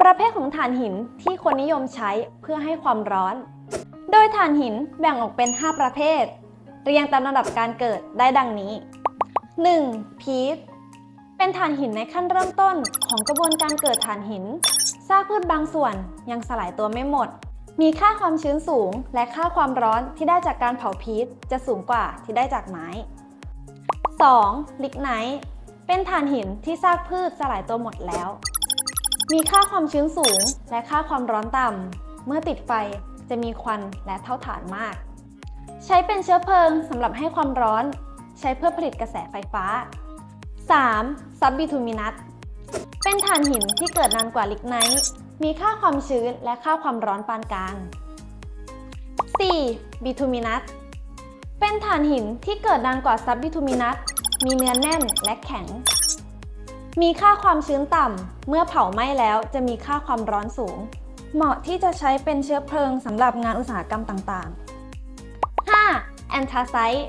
ประเภทของถ่านหินที่คนนิยมใช้เพื่อให้ความร้อน โดยถ่านหินแบ่งออกเป็น 5 ประเภท เรียงตามลำดับการเกิดได้ดังนี้ 1. พีชเป็นถ่านหินในขั้นเริ่มต้นของกระบวนการเกิดถ่านหิน ซากพืชบางส่วนยังสลายตัวไม่หมด มีค่าความชื้นสูง และค่าความร้อนที่ได้จากการเผาพีชจะสูงกว่าที่ได้จากไม้ 2. ลิกไนท์เป็นถ่านหินที่ซากพืชสลายตัวหมดแล้ว มีค่าความชื้นสูงและค่าความร้อนต่ำ เมื่อติดไฟจะมีควันและเท่าฐานมาก ใช้เป็นเชื้อเพลิงสำหรับให้ความร้อน ใช้เพื่อผลิตกระแสไฟฟ้า 3. ซับบิทูมินัสเป็นถ่านหินที่เกิดนานกว่าลิกไนท์มีค่าความชื้นและค่าความร้อนปานกลาง 4. บิทูมินัสเป็นถ่านหินที่เกิดนานกว่าซับบิทูมินัสมีเนื้อแน่นและแข็ง มีค่าความชื้นต่ำ เมื่อเผาไหม้แล้วจะมีค่าความร้อนสูง เหมาะที่จะใช้เป็นเชื้อเพลิงสำหรับงานอุตสาหกรรมต่างๆ 5. แอนทาไซต์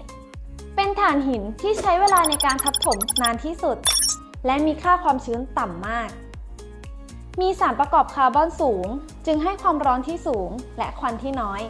เป็นถ่านหินที่ใช้เวลาในการทับถมนานที่สุด และมีค่าความชื้นต่ำมาก มีสารประกอบคาร์บอนสูง จึงให้ความร้อนที่สูงและควันที่น้อย